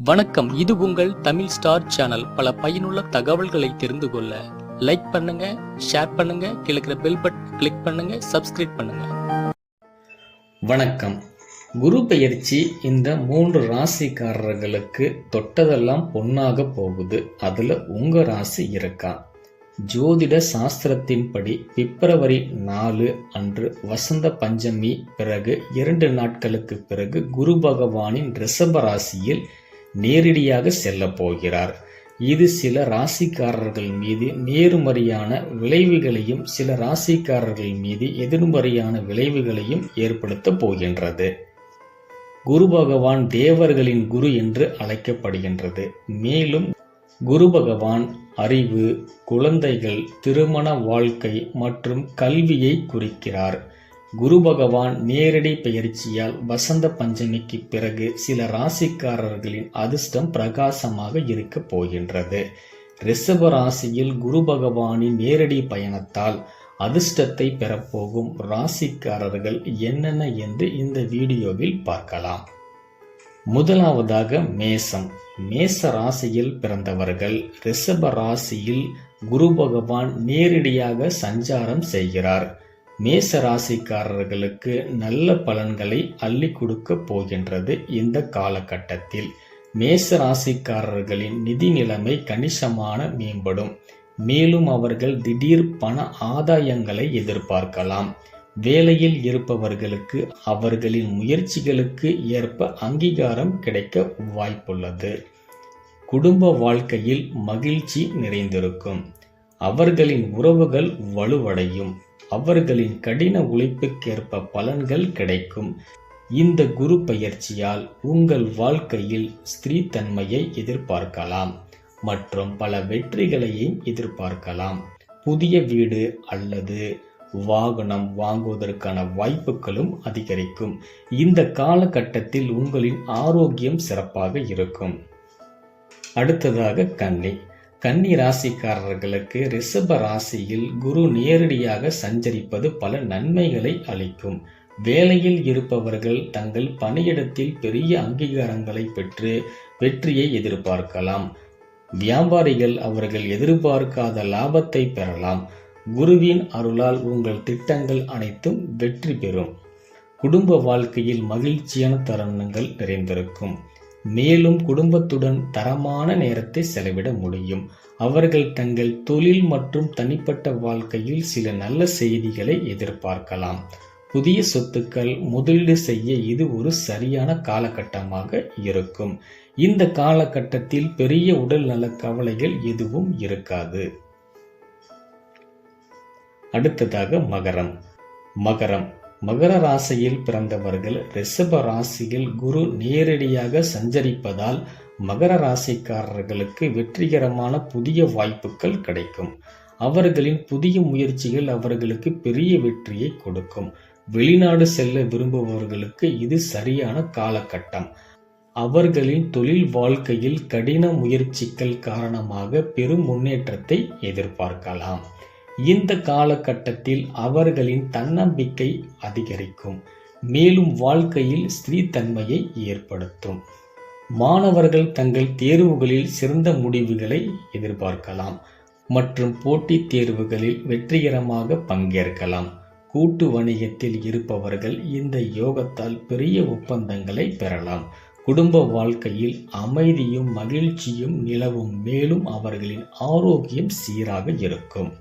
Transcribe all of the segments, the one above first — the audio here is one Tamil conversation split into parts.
வணக்கம். இது உங்கள் தமிழ் ஸ்டார் சேனல். பல பயனுள்ள தகவல்களை தெரிந்து கொள்ள லைக் பண்ணுங்க ஷேர் பண்ணுங்க கிழக்கிற பெல் பட்டன் கிளிக் பண்ணுங்க சப்ஸ்கிரைப் பண்ணுங்க. வணக்கம். குரு பெயர்ச்சி இந்த மூன்று ராசிக்காரர்களுக்கு தொட்டதெல்லாம் பொன்னாக போகுது. அதுல உங்க ராசி இருக்கா? ஜோதிட சாஸ்திரத்தின்படி பிப்ரவரி நாலு அன்று வசந்த பஞ்சமி பிறகு இரண்டு நாட்களுக்கு பிறகு குரு பகவானின் ரிஷப ராசியில் நேரடியாக செல்லப் போகிறார். இது சில ராசிக்காரர்கள் மீது நேர்மறையான விளைவுகளையும் சில ராசிக்காரர்கள் மீது எதிர்மறையான விளைவுகளையும் ஏற்படுத்தப் போகின்றது. குரு பகவான் தேவர்களின் குரு என்று அழைக்கப்படுகின்றது. மேலும் குரு பகவான் அறிவு குழந்தைகள் திருமண வாழ்க்கை மற்றும் கல்வியை குறிக்கிறார். குரு பகவான் நேரடி பெயர்ச்சியால் வசந்த பஞ்சமிக்கு பிறகு சில ராசிக்காரர்களின் அதிர்ஷ்டம் பிரகாசமாக இருக்கப் போகின்றது. ரிஷப ராசியில் குரு பகவானின் நேரடி பயணத்தால் அதிர்ஷ்டத்தை பெறப்போகும் ராசிக்காரர்கள் என்னென்ன என்று இந்த வீடியோவில் பார்க்கலாம். முதலாவதாக மேசம். மேச ராசியில் பிறந்தவர்கள் ரிஷப ராசியில் குரு பகவான் நேரடியாக சஞ்சாரம் செய்கிறார். மேச ராசிக்காரர்களுக்கு நல்ல பலன்களை அள்ளி கொடுக்க போகின்றது இந்த காலகட்டத்தில். மேச ராசிக்காரர்களின் நிதி நிலைமை கணிசமான மேம்படும். மேலும் அவர்கள் திடீர் பண ஆதாயங்களை எதிர்பார்க்கலாம். வேலையில் இருப்பவர்களுக்கு அவர்களின் முயற்சிகளுக்கு ஏற்ப அங்கீகாரம் கிடைக்க வாய்ப்புள்ளது. குடும்ப வாழ்க்கையில் மகிழ்ச்சி நிறைந்திருக்கும். அவர்களின் உறவுகள் வலுவடையும். அவர்களின் கடின உழைப்புக்கேற்ப பலன்கள் கிடைக்கும். இந்த குரு பயிற்சியால் உங்கள் வாழ்க்கையில் ஸ்திரீத்தன்மையை எதிர்பார்க்கலாம் மற்றும் பல வெற்றிகளையும் எதிர்பார்க்கலாம். புதிய வீடு அல்லது வாகனம் வாங்குவதற்கான வாய்ப்புகளும் அதிகரிக்கும். இந்த காலகட்டத்தில் உங்களின் ஆரோக்கியம் சிறப்பாக இருக்கும். அடுத்ததாக கன்னி. கன்னி ராசிக்காரர்களுக்கு ரிஷப ராசியில் குரு நேரடியாக சஞ்சரிப்பது பல நன்மைகளை அளிக்கும். வேலையில் இருப்பவர்கள் தங்கள் பணியிடத்தில் பெரிய அங்கீகாரங்களை பெற்று வெற்றியை எதிர்பார்க்கலாம். வியாபாரிகள் அவர்கள் எதிர்பார்க்காத லாபத்தை பெறலாம். குருவின் அருளால் உங்கள் திட்டங்கள் அனைத்தும் வெற்றி பெறும். குடும்ப வாழ்க்கையில் மகிழ்ச்சியான தருணங்கள் நிறைந்திருக்கும். மேலும் குடும்பத்துடன் தரமான நேரத்தை செலவிட முடியும். அவர்கள் தங்கள் தொழில் மற்றும் தனிப்பட்ட வாழ்க்கையில் சில நல்ல செய்திகளை எதிர்பார்க்கலாம். புதிய சொத்துக்கள் முதலீடு செய்ய இது ஒரு சரியான காலகட்டமாக இருக்கும். இந்த காலகட்டத்தில் பெரிய உடல் நல கவலைகள் எதுவும் இருக்காது. அடுத்ததாக மகரம். மகரம் மகர ராசியில் பிறந்தவர்கள் ரிஷப ராசியில் குரு நேரடியாக சஞ்சரிப்பதால் மகர ராசிக்காரர்களுக்கு வெற்றிகரமான புதிய வாய்ப்புகள் கிடைக்கும். அவர்களின் புதிய முயற்சிகள் அவர்களுக்கு பெரிய வெற்றியை கொடுக்கும். வெளிநாடு செல்ல விரும்புபவர்களுக்கு இது சரியான காலகட்டம். அவர்களின் தொழில் வாழ்க்கையில் கடின முயற்சிகள் காரணமாக பெரும் முன்னேற்றத்தை எதிர்பார்க்கலாம். இந்த காலகட்டத்தில் அவர்களின் தன்னம்பிக்கை அதிகரிக்கும். மேலும் வாழ்க்கையில் ஸ்திரீத்தன்மையை ஏற்படுத்தும். மாணவர்கள் தங்கள் தேர்வுகளில் சிறந்த முடிவுகளை எதிர்பார்க்கலாம். மற்றும் போட்டித் தேர்வுகளில் வெற்றிகரமாக பங்கேற்கலாம். கூட்டு வணிகத்தில் இருப்பவர்கள் இந்த யோகத்தால் பெரிய ஒப்பந்தங்களை பெறலாம். குடும்ப வாழ்க்கையில் அமைதியும் மகிழ்ச்சியும் நிலவும். மேலும் அவர்களின் ஆரோக்கியம் சீராக இருக்கும்.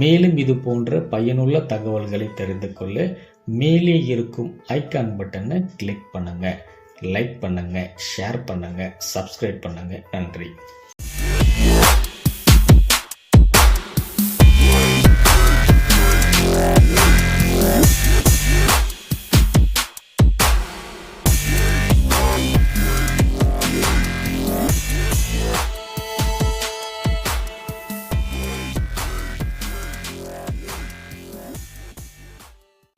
மேலும் இது போன்ற பயனுள்ள தகவல்களை தெரிந்து கொள்ள. மேலே இருக்கும் ஐக்கான் பட்டனை கிளிக் பண்ணுங்கள் லைக் பண்ணுங்கள் ஷேர் பண்ணுங்கள் சப்ஸ்கிரைப் பண்ணுங்கள் நன்றி.